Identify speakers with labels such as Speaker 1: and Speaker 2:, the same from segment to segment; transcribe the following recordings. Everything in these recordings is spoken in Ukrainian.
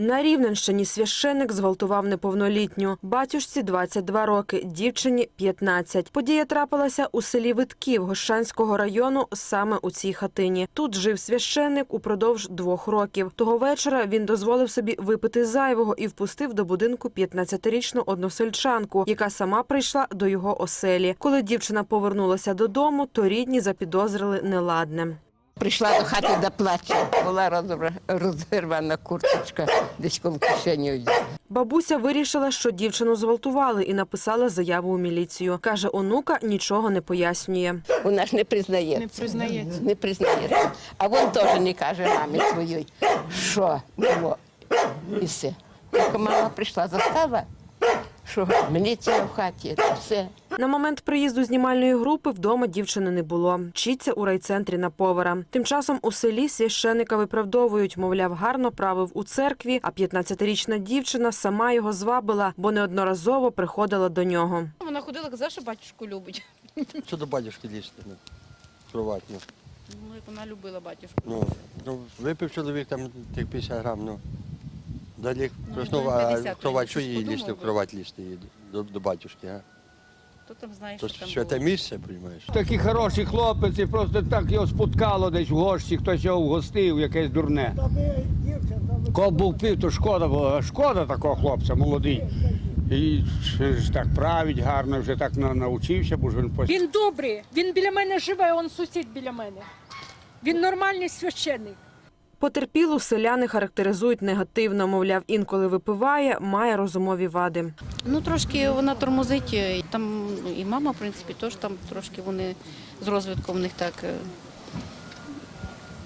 Speaker 1: На Рівненщині священник зґвалтував неповнолітню. Батюшці 22 роки, дівчині 15. Подія трапилася у селі Витків Гощанського району саме у цій хатині. Тут жив священник упродовж двох років. Того вечора він дозволив собі випити зайвого і впустив до будинку 15-річну односельчанку, яка сама прийшла до його оселі. Коли дівчина повернулася додому, то рідні запідозрили неладне.
Speaker 2: Прийшла до хати до плачу. Була розірвана курточка, десь коло кишені.
Speaker 1: Бабуся вирішила, що дівчину зґвалтували і написала заяву у міліцію. Каже, онука нічого не пояснює.
Speaker 2: Вона ж не признає.
Speaker 3: Не признається.
Speaker 2: Не признається. А він теж не каже мамі своїй, що було. І все. Тільки мама прийшла, застала, що міліція в хаті, то все.
Speaker 1: На момент приїзду знімальної групи вдома дівчини не було. Вчиться у райцентрі на повара. Тим часом у селі священика виправдовують, мовляв, гарно правив у церкві, а 15-річна дівчина сама його звабила, бо неодноразово приходила до нього.
Speaker 3: Вона ходила, казала, що батюшку любить.
Speaker 4: Що до батюшки лізти ну, в кровать, ну.
Speaker 3: Як вона любила батюшку.
Speaker 4: Ну, ну, випив чоловік там тих 50 грам, ну. Далі
Speaker 3: Ну,
Speaker 4: проснув,
Speaker 3: ну,
Speaker 4: а
Speaker 3: 50,
Speaker 4: в кровать, що її лізти, в кровать лізти її до, до батюшки, а?
Speaker 3: Хто там знає,
Speaker 4: То
Speaker 3: що там
Speaker 4: святе
Speaker 3: було.
Speaker 4: місце, розумієш?
Speaker 5: Такий хороший хлопець, і просто так його спуткало десь в гощі, хтось його вгостив, якесь дурне. Кол був пив, то шкода було. Шкода такого хлопця, молодий. І ж так править гарно, вже так на- навчився, бо ж він пос-
Speaker 6: Він добрий, він біля мене живе, он сусід біля мене. Він нормальний священник.
Speaker 1: Потерпілу селяни характеризують негативно, мовляв, інколи випиває, має розумові вади.
Speaker 3: Ну, трошки вона тормозить. е, Там і мама, в принципі, теж там трошки вони з розвитком в них так. е,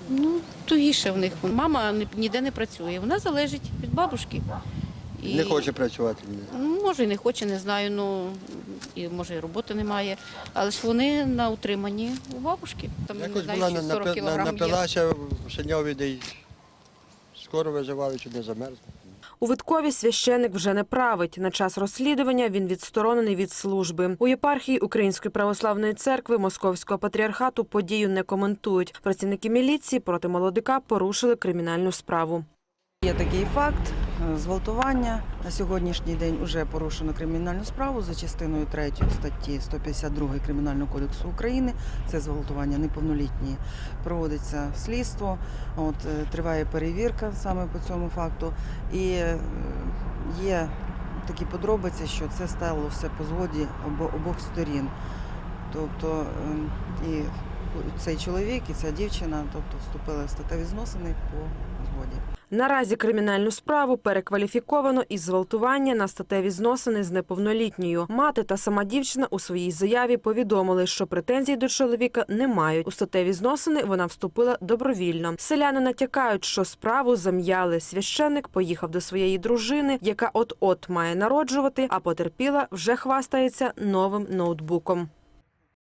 Speaker 3: Ну, тугіше в них. Мама ні- ніде не працює. Вона залежить від бабушки. І,
Speaker 4: Не хоче працювати. ні.
Speaker 3: Ну, може, і не хоче, не знаю. Ну і може і роботи немає. Але ж вони на утриманні у бабушки. Там не
Speaker 4: Якось
Speaker 3: знаю,
Speaker 4: була
Speaker 3: чи
Speaker 4: на-
Speaker 3: 40
Speaker 4: напи- на-
Speaker 3: кілограм є.
Speaker 4: напилася в синьові, де й скоро визивали, чи не замерзне.
Speaker 1: У Виткові священик вже не править. На час розслідування він відсторонений від служби. У єпархії Української православної церкви Московського патріархату подію не коментують. Працівники міліції проти молодика порушили кримінальну справу.
Speaker 7: Є такий факт зґвалтування. На сьогоднішній день вже порушено кримінальну справу за частиною 3 статті 152 Кримінального кодексу України. Це зґвалтування неповнолітньої. Проводиться слідство, от, е, триває перевірка саме по цьому факту. І е, є такі подробиці, що це стало все по згоді обох сторін. Тобто е, і цей чоловік, і ця дівчина тобто, вступили в статеві зносини по згоді.
Speaker 1: Наразі кримінальну справу перекваліфіковано із зґвалтування на статеві зносини з неповнолітньою. Мати та сама дівчина у своїй заяві повідомили, що претензій до чоловіка не мають. У статеві зносини вона вступила добровільно. Селяни натякають, що справу зам'яли. Священник поїхав до своєї дружини, яка от-от має народжувати, а потерпіла вже хвастається новим ноутбуком.